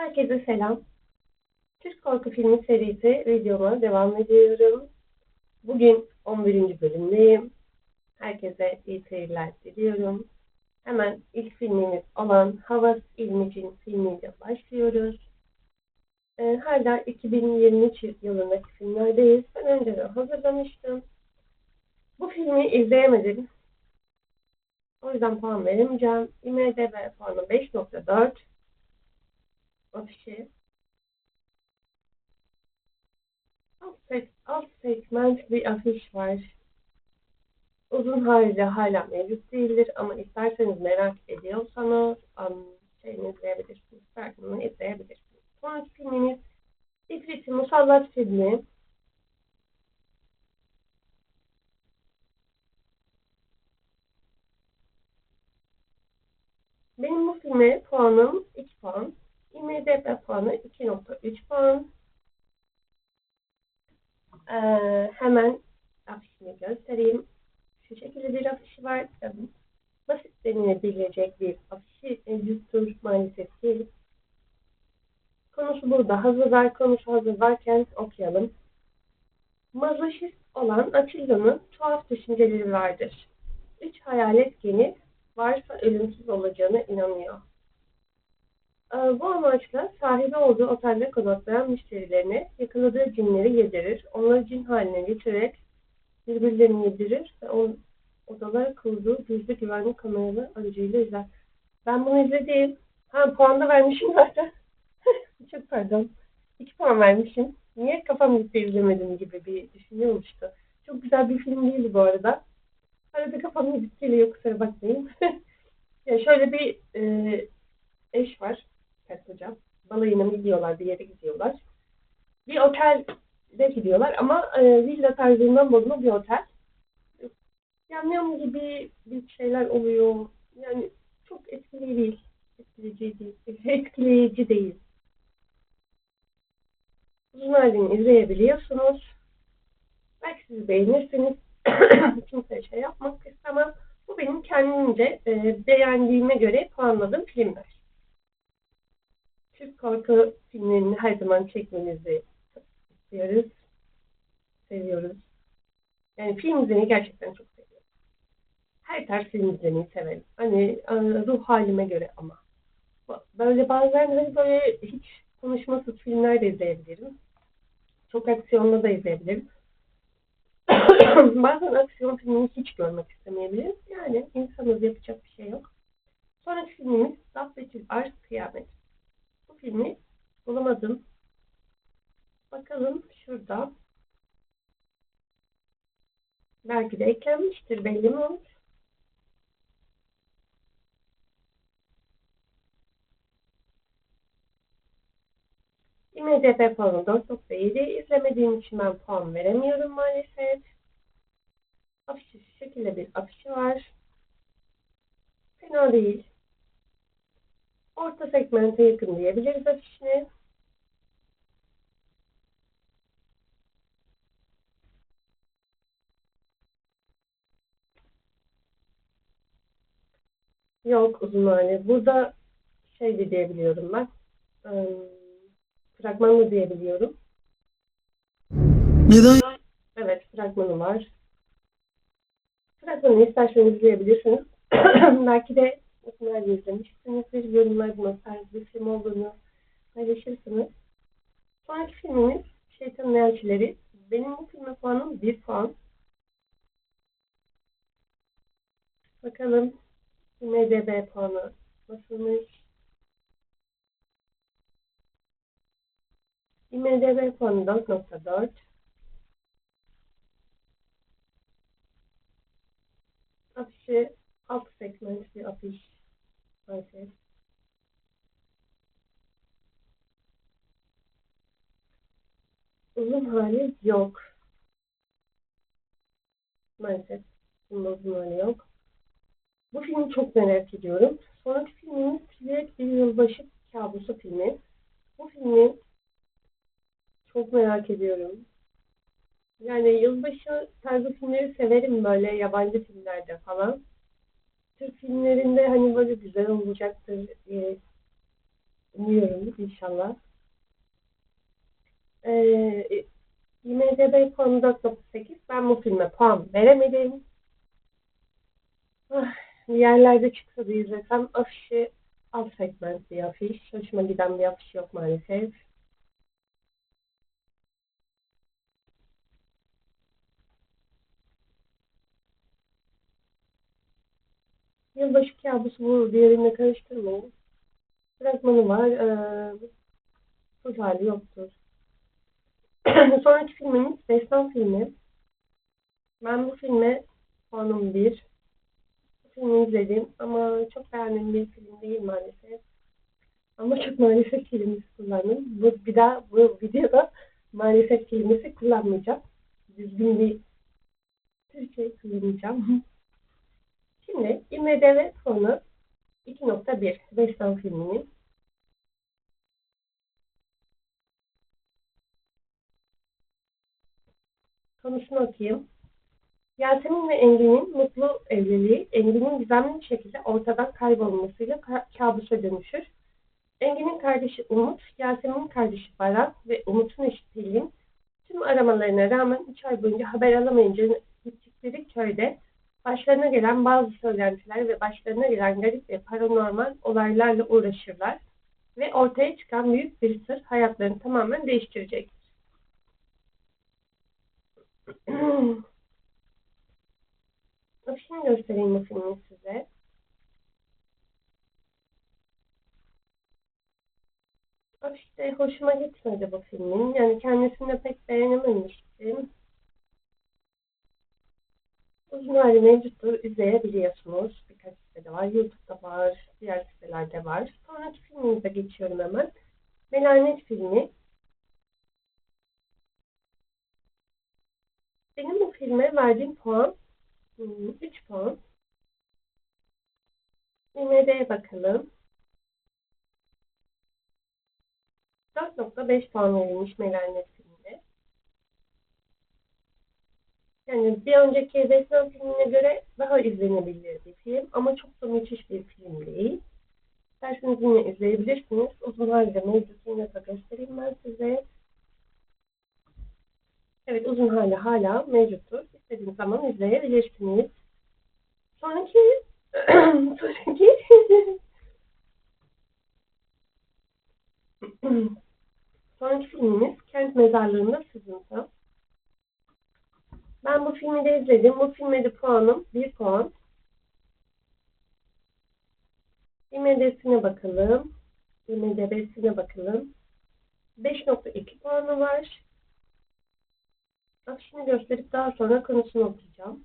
Herkese selam. Türk korku filmi serisi videoma devam ediyorum. Bugün 11. bölümdeyim. Herkese iyi seyirler diliyorum. Hemen ilk filmimiz olan Havas İlmic'in filmiyle başlıyoruz. Ee, hala 2023 yılındaki filmlerdeyiz. Ben önceden hazırlamıştım. Bu filmi izleyemedim. O yüzden puan veremeyeceğim. IMDB puanı 5.4. Afişi. Alt, seg alt segment bir afiş var. Uzun hali hala mevcut değildir ama isterseniz merak ediyorsanız şeyini izleyebilirsiniz. Fragmanını izleyebilirsiniz. Sonraki filmimiz İfrit'i Musallat filmi. Benim bu filme puanım 2 puan. IMDB puanı 2.3 puan. Ee, hemen afişini göstereyim. Şu şekilde bir afişi var. Basit denilebilecek bir afişi mevcuttur maalesef ki. Konusu burada. Hazır var. Konusu hazır varken okuyalım. Mazoşist olan Atilla'nın tuhaf düşünceleri vardır. Üç hayalet geni varsa ölümsüz olacağına inanıyor. Ee, Bu amaçla sahibi olduğu otelde konaklayan müşterilerine yakaladığı cinleri yedirir. Onları cin haline getirerek birbirlerini yedirir ve on, odalara kurduğu gizli güvenlik kameraları aracıyla izler. Ben bunu izledim. Ha puan da vermişim zaten. Çok pardon. İki puan vermişim. Niye kafam gitti izlemedim gibi bir düşünce oluştu. Çok güzel bir film değildi bu arada. Arada kafam gidip geliyor kusura bakmayın. ya şöyle bir e, eş var. Koca. Balayına mı gidiyorlar, bir yere gidiyorlar. Bir otelde gidiyorlar ama e, villa tarzından bozma bir otel. Yamyam gibi bir şeyler oluyor. Yani çok etkili değil. Etkileyici değil. Etkileyici değil. Uzun halini izleyebiliyorsunuz. Belki siz beğenirsiniz. Kimse şey yapmak istemem. Bu benim kendimce e, beğendiğime göre puanladığım filmler. Korku filmlerini her zaman çekmenizi istiyoruz. Seviyoruz. Yani film izlemeyi gerçekten çok seviyorum. Her tarz film izlemeyi severim. Hani e, ruh halime göre ama. Böyle bazen hani böyle hiç konuşmasız filmler de izleyebilirim. Çok aksiyonlu da izleyebilirim. bazen aksiyon filmini hiç görmek istemeyebilirim. Yani insanız yapacak bir şey yok. Sonraki filmimiz Saf Betül Arz Kıyamet. Filmi bulamadım. Bakalım şurada. Belki de eklenmiştir. Belli mi olur? IMDB puanı 4.7. İzlemediğim için ben puan veremiyorum maalesef. Afişi şu şekilde bir afişi var. Fena değil. Orta segmente yakın diyebiliriz afişine. Yok uzun hali. Burada şey de diyebiliyorum ben. Iı, fragman da diyebiliyorum. Neden? Evet fragmanı var. Fragmanı isterseniz izleyebilirsiniz. Belki de uzun hali izlemişsinizdir. Yorumlarda nasıl tarz bir film olduğunu paylaşırsınız. Sonraki filmimiz Şeytanın Elçileri. Benim bu filme puanım 1 puan. Bakalım IMDB puanı nasılmış? IMDB puanı 4.4. Afişi alt segment bir afiş. Maalesef. Uzun hali yok. Maalesef. Bunda uzun hali yok. Bu filmi çok merak ediyorum. Sonraki filmimiz Silverek Bir Yılbaşı Kabusu filmi. Bu filmi çok merak ediyorum. Yani yılbaşı tarzı filmleri severim böyle yabancı filmlerde falan. Türk filmlerinde hani böyle güzel olacaktır diye Umuyorum inşallah. Ee, IMDB puanı 4.8. Ben bu filme puan veremedim. Ah, yerlerde çıksa da izlesem afişi segment bir afiş. Hoşuma giden bir afiş yok maalesef. Yılbaşı kabusu bu diğerine karıştırmayın. Fragmanı var. Ee, hali yoktur. Sonraki filmimiz Destan filmi. Ben bu filme puanım bir. Bu filmi izledim ama çok beğendiğim bir film değil maalesef. Ama çok maalesef kelimesi kullandım. Bu, bir daha bu videoda maalesef kelimesi kullanmayacağım. Düzgün bir Türkçe kullanacağım. Şimdi IMDB puanı 2.1 Destan filminin. Konusunu okuyayım. Yasemin ve Engin'in mutlu evliliği, Engin'in gizemli bir şekilde ortadan kaybolmasıyla ka- kabusa dönüşür. Engin'in kardeşi Umut, Yasemin'in kardeşi Baran ve Umut'un eşi Pelin tüm aramalarına rağmen 3 ay boyunca haber alamayınca gittikleri köyde başlarına gelen bazı söylentiler ve başlarına gelen garip ve paranormal olaylarla uğraşırlar ve ortaya çıkan büyük bir sır hayatlarını tamamen değiştirecektir. Afişini göstereyim bu filmi size. Afişte hoşuma gitmedi bu filmin. Yani kendisini pek beğenememiştim. Uzun hali mevcuttur. izleyebiliyorsunuz. Birkaç sitede var. YouTube'da var. Diğer sitelerde var. Sonraki filmimize geçiyorum hemen. Melanet filmi. Benim bu filme verdiğim puan 3 puan. IMD'ye bakalım. 4.5 puan verilmiş Melanet filmine. Yani bir önceki Destan filmine göre daha izlenebilir bir film ama çok da müthiş bir film değil. İsterseniz yine izleyebilirsiniz. Uzun halde mevcut yine de göstereyim ben size. Evet uzun hali hala mevcuttur. İstediğiniz zaman izleyebilirsiniz. Sonraki sonraki sonraki filmimiz Kent Mezarlığı'nda Sızıntı. Ben bu filmi de izledim. Bu filme de puanım 1 puan. IMDb'sine bakalım. IMDb'sine bakalım. 5.2 puanı var. Afişini gösterip daha sonra konusunu okuyacağım.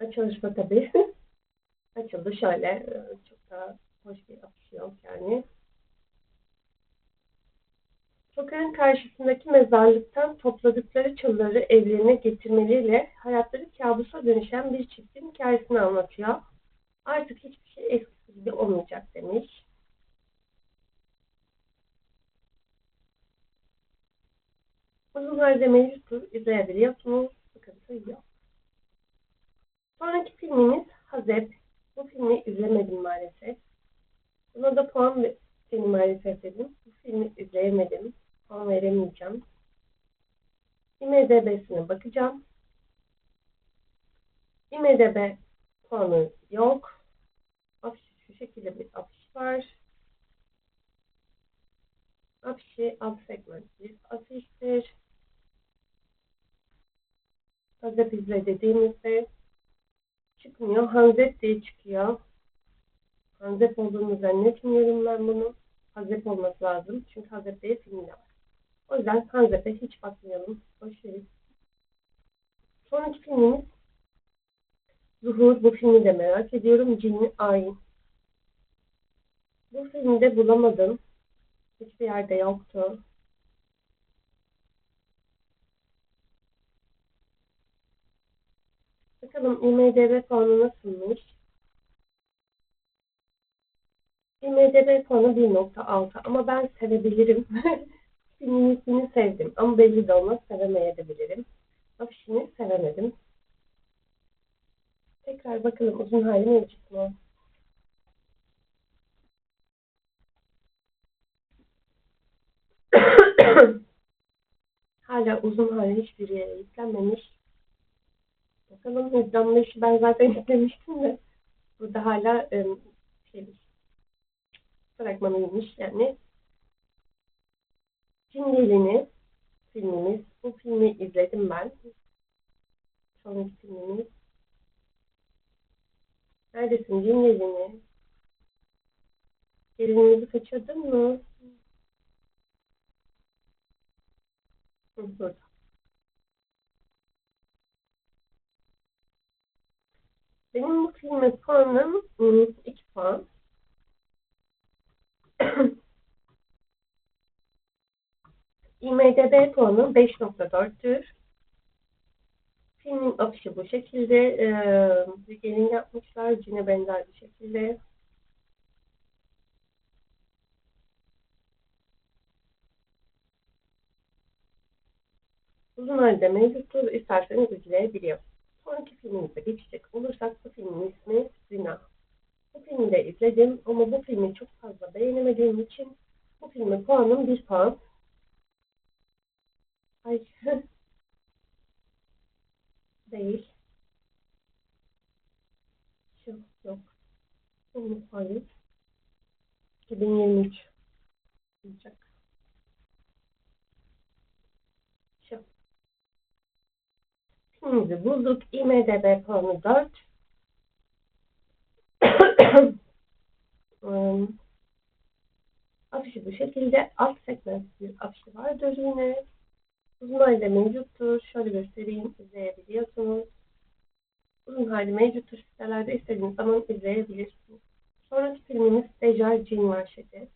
Açılışma tabii. Açıldı şöyle. Çok da hoş bir afiş yok yani. Sokağın karşısındaki mezarlıktan topladıkları çılları evlerine getirmeleriyle hayatları kabusa dönüşen bir çiftin hikayesini anlatıyor. Artık hiçbir şey eskisi gibi olmayacak demiş. Uzun halde mevcuttur. İzleyebiliyorsunuz. Sıkıntı yok. Sonraki filmimiz Hazep. Bu filmi izlemedim maalesef. Buna da puan benim maalesef dedim. Bu filmi izleyemedim. Puan veremeyeceğim. IMDB'sine bakacağım. IMDB puanı yok. Afiş şu şekilde bir afiş var. Afişi alt segment bir afiştir. Hazep izle dediğimizde çıkmıyor. Hanzep diye çıkıyor. Hanzep olduğunu zannetmiyorum ben bunu. Hazep olması lazım. Çünkü Hazep diye filmde var. O yüzden Hanzep'e hiç bakmayalım. Boş verin. Sonraki filmimiz Zuhur. Bu filmi de merak ediyorum. Cinli Ayin. Bu filmi de bulamadım. Hiçbir yerde yoktu. Bakalım IMDB puanı nasılmış? IMDB puanı 1.6 ama ben sevebilirim. Minisini sevdim ama belli de olmaz sevemeyebilirim. Afişini sevemedim. Tekrar bakalım uzun hali mevcut mu? Hala uzun hali hiçbir yere yüklenmemiş. Bakalım hızlanma ben zaten yüklemiştim de. Burada hala ıı, şey, fragmanıymış yani. Cin Gelini filmimiz. Bu filmi izledim ben. Sonraki filmimiz. Neredesin Cin Gelini? Gelinimizi kaçırdın mı? Burada. Benim bu filme puanım 2 puan. IMDB puanı 5.4'tür. Filmin afişi bu şekilde. Ee, bir gelin yapmışlar. Cine benzer bir şekilde. Uzun halde mevcuttur. İsterseniz izleyebiliyor. Sonraki filmimize geçecek olursak bu filmin ismi Zina. Bu filmi de izledim ama bu filmi çok fazla beğenemediğim için bu filme puanım 1 puan. Ay. Değil. Şu yok. Bunu hayır. 2023 olacak. Şu. Filmimizi bulduk. IMDB puanı 4. um, afişi bu şekilde. Alt segment bir afişi vardır yine. Uzun halde mevcuttur. Şöyle göstereyim. izleyebiliyorsunuz. Uzun halde mevcuttur. Sitelerde istediğiniz zaman izleyebilirsiniz. Sonraki filmimiz Dejar Cin Marşeti.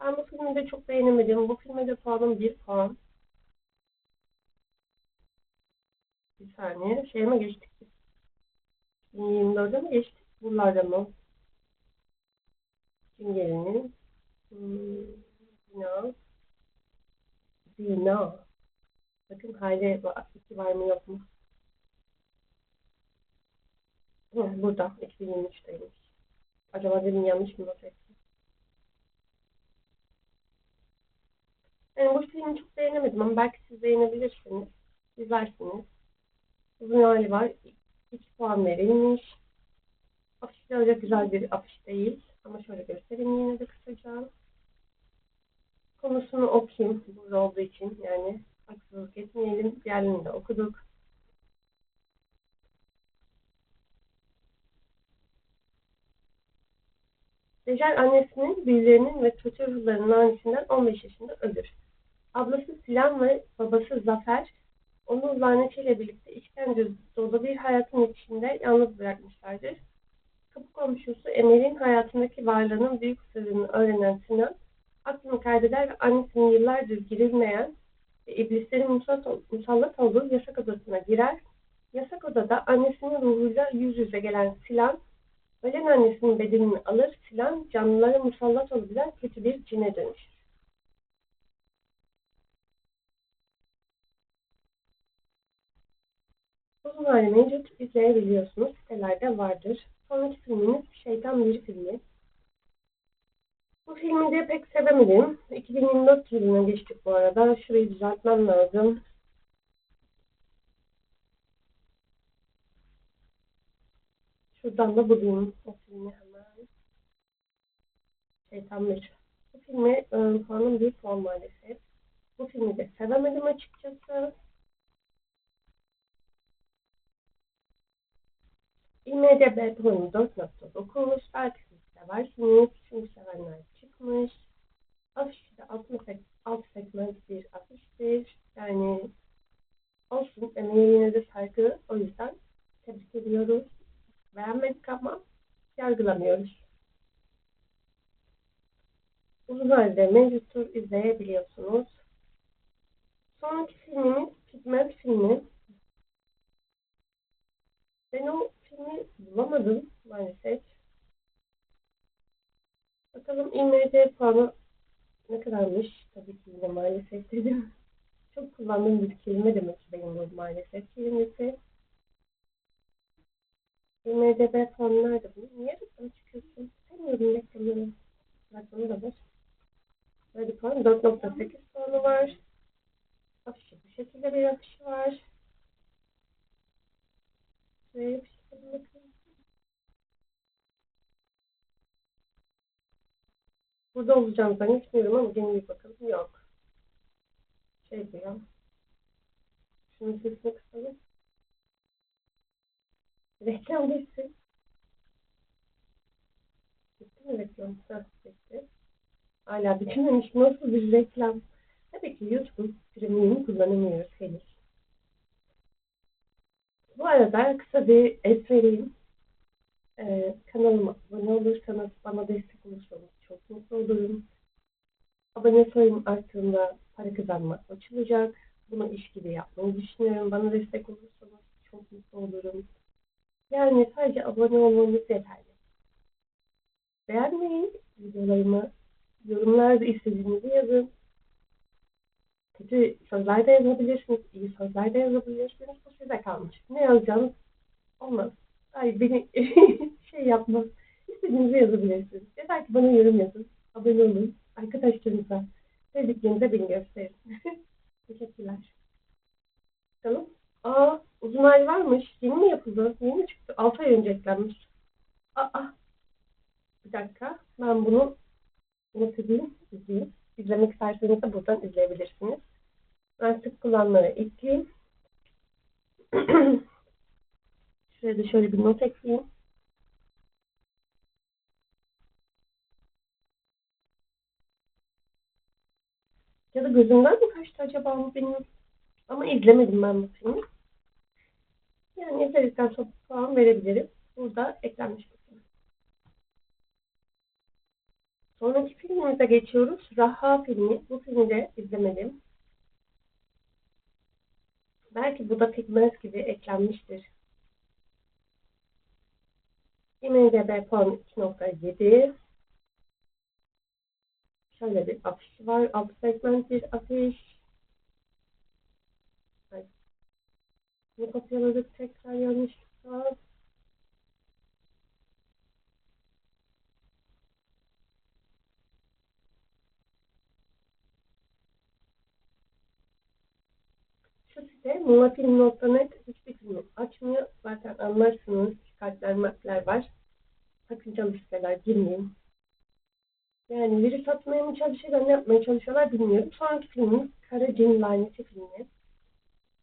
Ben bu filmi de çok beğenemedim. Bu filme de puanım 1 puan. Bir saniye. Şeye mi geçtik biz? 24'e mi geçtik? Buralarda mı? Cin gelinin. Hmm, Zina. Zina. Bakın hali iki var mı yok mu? Hı, burada 2023'teymiş. Acaba dedim yanlış mı not ettim? Yani bu filmi çok beğenemedim ama belki siz beğenebilirsiniz. İzlersiniz. Uzun hali var. 2 puan verilmiş. Afiş de öyle güzel bir afiş değil. Ama şöyle göstereyim yine de kısaca. Konusunu okuyayım burada olduğu için yani etmeyelim. Diğerlerini de okuduk. Dejar annesinin, büyülerinin ve kötü ruhlarının annesinden 15 yaşında ölür. Ablası Silan ve babası Zafer onu lanetiyle birlikte işkence dolu bir hayatın içinde yalnız bırakmışlardır. Kapı komşusu Emel'in hayatındaki varlığının büyük sırrını öğrenen Sinan, aklını kaybeder ve annesinin yıllardır girilmeyen iblislerin musallat olduğu yasak odasına girer. Yasak odada annesinin ruhuyla yüz yüze gelen Silan, ölen annesinin bedenini alır, Silan canlılara musallat olabilen kötü bir cine dönüşür. Uzun hali mevcut izleyebiliyorsunuz. Sitelerde vardır. Sonraki filmimiz Şeytan Bir filmi. Bu filmi de pek sevemedim. 2024 yılına geçtik bu arada. Şurayı düzeltmem lazım. Şuradan da bulayım o filmi hemen. Şeytan Bir. Bu filmi e, puanım bir puan maalesef. Bu filmi de sevemedim açıkçası. IMDB puanı 4.9. Belki siz seversiniz. Çünkü sevenler çıkmış. Afiş de alt, segment bir afiştir. Yani olsun. Emeğe yine de saygı. O yüzden tebrik ediyoruz. Beğenmedik ama yargılamıyoruz. Uzun halde mevcuttur. izleyebiliyorsunuz. Sonraki filmimiz Pigment filmi. Ben o filmi bulamadım maalesef. Bakalım IMD puanı ne kadarmış? Tabii ki yine maalesef dedim. Çok kullandığım bir kelime demek ki benim bu maalesef kelimesi. IMDB puanı nerede bu? Niye reklam çıkıyorsun? Sevmiyorum reklamını. Reklamı da var. Böyle puan 4.8 puanı var. Afişi bu şekilde bir akışı var. Şöyle yapıştırın bakın. Burada olacağını zannetmiyorum ama gene bir bakalım. Yok. Şey diyor. Şunun sesini kısalım. Reklam bitsin. Bitti mi reklam? Ha, bitti. Hala bitmemiş. Nasıl bir reklam? Tabii ki YouTube Premium kullanamıyoruz henüz. Bu arada kısa bir es vereyim. Ee, kanalıma abone olursanız, bana destek olursanız çok mutlu olurum. Abone sayım arttığında para kazanmak açılacak. Bunu iş gibi yapmayı düşünüyorum. Bana destek olursanız çok mutlu olurum. Yani sadece abone olmanız yeterli. Beğenmeyin videolarımı. Yorumlarda istediğinizi yazın. Kötü sözler de yazabilirsiniz. iyi sözler de yazabilirsiniz. Bu size kalmış. Ne yazacağınız olmaz. Ay beni şey yapmaz. İstediğinizi yazabilirsiniz. Yeter ki bana yorum yazın. Abone olun. Arkadaşlarınıza, sevdiklerinize beni gösterin. Teşekkürler. Tamam. Aa, uzun ay varmış. Yeni mi yapıldı? Yeni mi çıktı? 6 ay önce eklenmiş. Aa, bir dakika. Ben bunu not edeyim, izleyeyim. İzlemek isterseniz de buradan izleyebilirsiniz. Ben sık kullanmaya ekleyeyim. Şuraya da şöyle bir not ekleyeyim. Ya da gözümden mi kaçtı acaba bu benim? Ama izlemedim ben bu filmi. Yani izledikten sonra puan verebilirim. Burada eklenmiş bir film. Sonraki filmimize geçiyoruz. Raha filmi. Bu filmi de izlemedim. Belki bu da Pigments gibi eklenmiştir. IMDB puan 2.7. Şöyle bir afiş var. Alt bir afiş. Evet. Bunu kopyaladık tekrar yanlışlıkla. Şu site mumafilm.net hiçbir filmi açmıyor. Zaten anlarsınız. Kartlar, mapler var. Sakıncalı siteler girmeyin. Yani virüs atmaya mı çalışıyorlar, ne yapmaya çalışıyorlar bilmiyorum. Sonraki filmimiz Kara Cin Laneti filmi.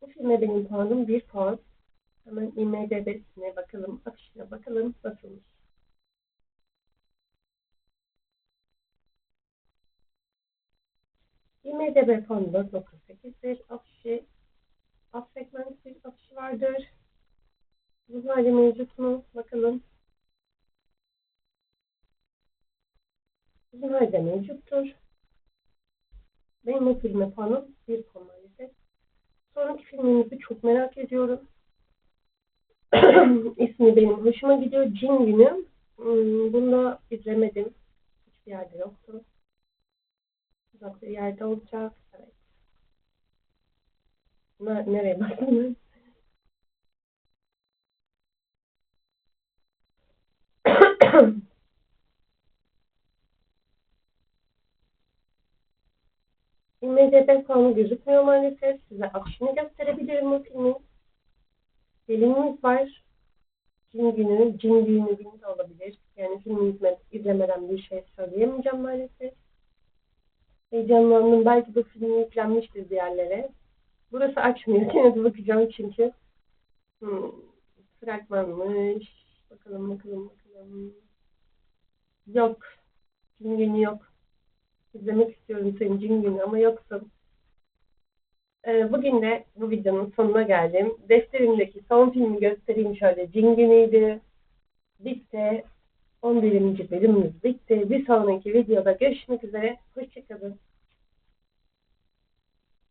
Bu filme benim puanım 1 puan. Hemen IMDb'sine bakalım, afişine bakalım nasılmış. IMDb puanı 4.8'dir. Afişi, alt segment bir afişi vardır. Bu hali mevcut mu? Bakalım. Bizim halde mevcuttur. Benim o filme puanım bir maalesef. Sonraki filmimizi çok merak ediyorum. İsmi benim hoşuma gidiyor. Cin Günü. Hmm, Bunu da izlemedim. Hiçbir yerde yoktu. Uzak bir yerde olacak. Evet. Ne, nereye baktım ben? IMDb puanı gözükmüyor maalesef. Size afişini gösterebilirim o filmin. Gelinimiz var. Cin günü, cin düğünü günü de olabilir. Yani filmi izle, izlemeden bir şey söyleyemeyeceğim maalesef. Heyecanlandım. Belki bu film yüklenmiştir bir yerlere. Burası açmıyor. Yine de bakacağım çünkü. Hmm, fragmanmış. Bakalım bakalım bakalım. Yok. Cin günü yok. İzlemek istiyorum senin cin günü ama yoksun. Ee, bugün de bu videonun sonuna geldim. Defterimdeki son filmi göstereyim şöyle. Cin günüydü. Bitti. 11. bölümümüz bitti. Bir sonraki videoda görüşmek üzere. Hoşçakalın.